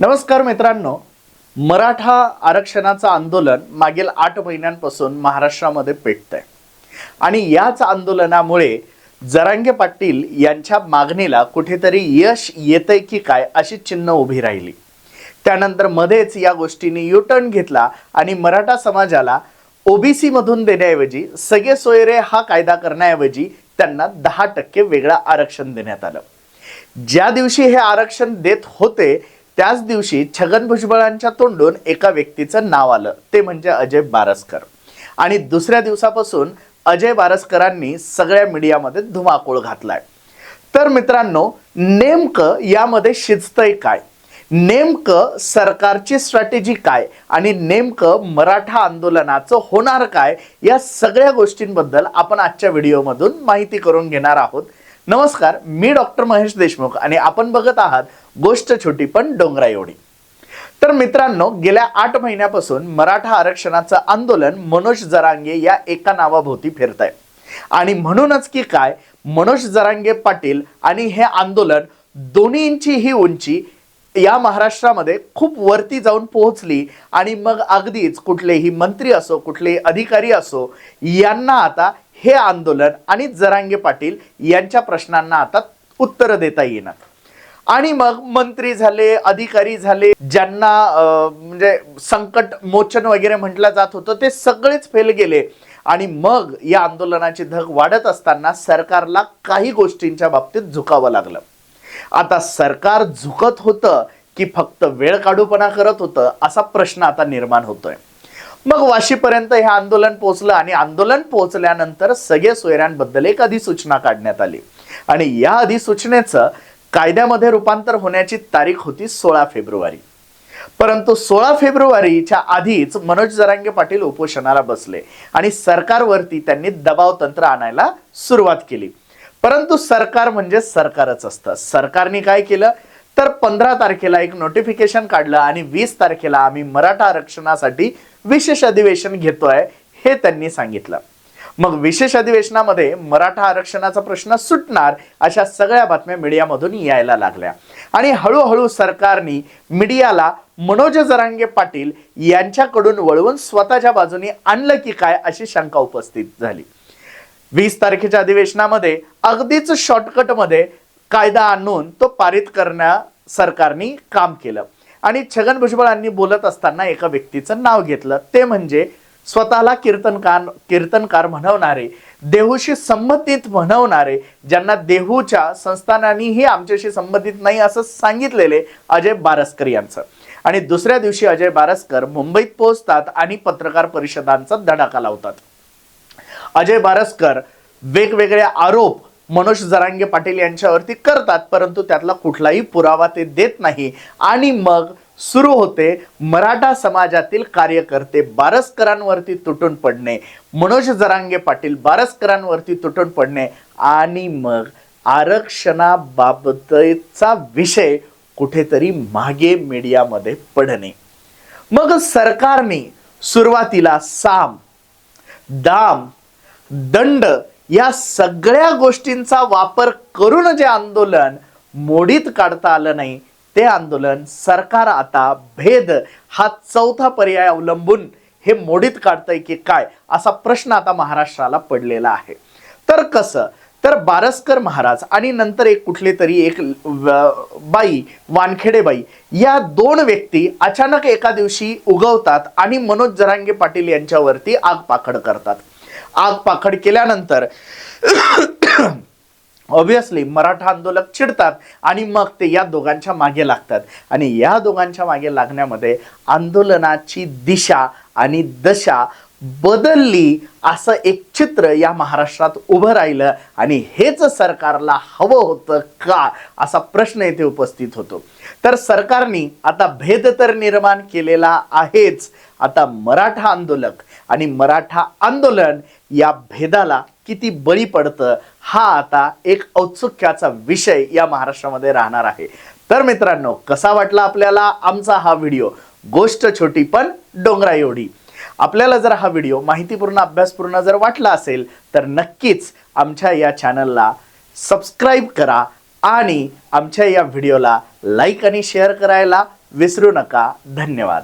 नमस्कार मित्रांनो. मराठा आरक्षणाचं आंदोलन मागील आठ महिन्यांपासून महाराष्ट्रामध्ये पेटत आहे आणि याच आंदोलनामुळे जरांगे पाटील यांच्या मागणीला कुठेतरी यश येतंय की काय अशी चिन्ह उभी राहिली. त्यानंतर मध्येच या गोष्टीने युटर्न घेतला आणि मराठा समाजाला ओबीसी मधून देण्याऐवजी सगळे सोयरे हा कायदा करण्याऐवजी त्यांना दहा टक्के वेगळं आरक्षण देण्यात आलं. ज्या दिवशी हे आरक्षण देत होते त्याच दिवशी छगन भुजबळांच्या तोंडून एका व्यक्तीचं नाव आलं. ते म्हणजे अजय बारसकर. आणि दुसऱ्या दिवसापासून अजय बारसकरांनी सगळ्या मीडियामध्ये धुमाकूळ घातलाय. तर मित्रांनो नेमकं यामध्ये शिजतंय काय? नेमकं सरकारची स्ट्रॅटेजी काय? आणि नेमकं मराठा आंदोलनाचं होणार काय? या सगळ्या गोष्टींबद्दल आपण आजच्या व्हिडिओमधून माहिती करून घेणार आहोत. नमस्कार मी डॉक्टर महेश देशमुख आणि आपण बघत आहात गोष्ट छोटी पण डोंगरा एवढी. तर मित्रांनो गेल्या आठ महिन्यापासून मराठा आरक्षणाचं आंदोलन मनोज जरांगे या एका नावाभोवती फिरत आहे आणि म्हणूनच की काय मनोज जरांगे पाटील आणि हे आंदोलन दोन्हींची ही उंची या महाराष्ट्रामध्ये खूप वरती जाऊन पोहोचली आणि मग अगदीच कुठलेही मंत्री असो कुठलेही अधिकारी असो यांना आता हे आंदोलन आणि जरांगे पाटील यांच्या प्रश्नांना आता उत्तरं देता येणार. आणि मग मंत्री झाले अधिकारी झाले ज्यांना अं, म्हणजे संकट मोचन वगैरे म्हटलं जात होतं ते सगळेच फेल गेले. आणि मग या आंदोलनाची धग वाढत असताना सरकारला काही गोष्टींच्या बाबतीत झुकावं लागलं. आता सरकार झुकत होतं की फक्त वेळ काढूपणा करत होतं असा प्रश्न आता निर्माण होतोय. मग वाशीपर्यंत हे आंदोलन पोहोचलं आणि आंदोलन पोहोचल्यानंतर सगळे सोयऱ्यांबद्दल एक अधिसूचना काढण्यात आली. आणि या अधिसूचनेचं कायद्यामध्ये रूपांतर होण्याची तारीख होती सोळा फेब्रुवारी. परंतु सोळा फेब्रुवारीच्या आधीच मनोज जरांगे पाटील उपोषणाला बसले आणि सरकारवरती त्यांनी दबाव तंत्र आणायला सुरुवात केली. परंतु सरकार म्हणजे सरकारच असतं. सरकारने काय केलं? तर पंधरा तारखेला एक नोटिफिकेशन काढलं आणि वीस तारखेला आम्ही मराठा आरक्षणासाठी विशेष अधिवेशन घेतोय हे त्यांनी सांगितलं. मग विशेष अधिवेशनामध्ये मराठा आरक्षणाचा प्रश्न सुटणार अशा सगळ्या बातम्या मीडियामधून यायला लागल्या. आणि हळूहळू सरकारने मीडियाला मनोज जरांगे पाटील यांच्याकडून वळवून स्वतःच्या बाजूने आणलं की काय अशी शंका उपस्थित झाली. वीस तारखेच्या अधिवेशनामध्ये अगदीच शॉर्टकटमध्ये कायदा आणून तो पारित करण्या सरकारने काम केलं. आणि छगन भुजबळांनी बोलत असताना एका व्यक्तीचं नाव घेतलं. ते म्हणजे स्वतःला कीर्तनकार कीर्तनकार म्हणवणारे देहूशी संबंधित म्हणवणारे ज्यांना देहूच्या संस्थानांनीही आमच्याशी संबंधित नाही असं सांगितलेले अजय बारसकर यांचं. आणि दुसऱ्या दिवशी अजय बारसकर मुंबईत पोहोचतात आणि पत्रकार परिषदांचा धडाका लावतात. अजय बारसकर वेगवेगळे आरोप मनोज जरांगे पाटील यांच्यावरती करतात परंतु त्यातला कुठलाही पुरावा ते देत नाही. आणि मग सुरू होते मराठा समाजातील कार्यकर्ते बारसकरांवरती तुटून पडणे. मनोज जरांगे पाटील बारसकरांवरती तुटून पडणे. आणि मग आरक्षणाबाबतचा विषय कुठेतरी मागे मीडियामध्ये पडणे. मग सरकारने सुरुवातीला साम दाम दंड या सगळ्या गोष्टींचा वापर करून जे आंदोलन मोडीत काढता आलं नाही ते आंदोलन सरकार आता भेद हा चौथा पर्याय अवलंबून हे मोडीत काढतंय की काय असा प्रश्न आता महाराष्ट्राला पडलेला आहे. तर कसं? तर बारसकर महाराज आणि नंतर एक कुठली तरी एक बाई वानखेडे बाई या दोन व्यक्ती अचानक एका दिवशी उगवतात आणि मनोज जरांगे पाटील यांच्यावरती आग पाखड करतात. आग पाखड केल्यानंतर ऑब्विसली मराठा आंदोलक चिडतात आणि मग ते या दोघांच्या मागे लागतात. आणि या दोघांच्या मागे लागण्यामध्ये आंदोलनाची दिशा आणि दशा बदलली असं एक चित्र या महाराष्ट्रात उभं राहिलं आणि हेच सरकारला हवं होतं का असा प्रश्न येथे उपस्थित होतो. तर सरकारने आता भेद तर निर्माण केलेला आहेच आता मराठा आंदोलक आणि मराठा आंदोलन या भेदाला किती बळी पडतं हा आता एक औत्सुक्याचा विषय या महाराष्ट्रामध्ये राहणार आहे. तर मित्रांनो कसा वाटला आपल्याला आमचा हा व्हिडिओ? गोष्ट छोटी पण डोंगरा एवढी. आपल्याला जर हा व्हिडिओ माहितीपूर्ण अभ्यासपूर्ण जर वाटला असेल तर नक्कीच आमच्या या चॅनलला सबस्क्राईब करा आणि आमच्या या व्हिडिओला लाईक आणि शेअर करायला विसरू नका. धन्यवाद.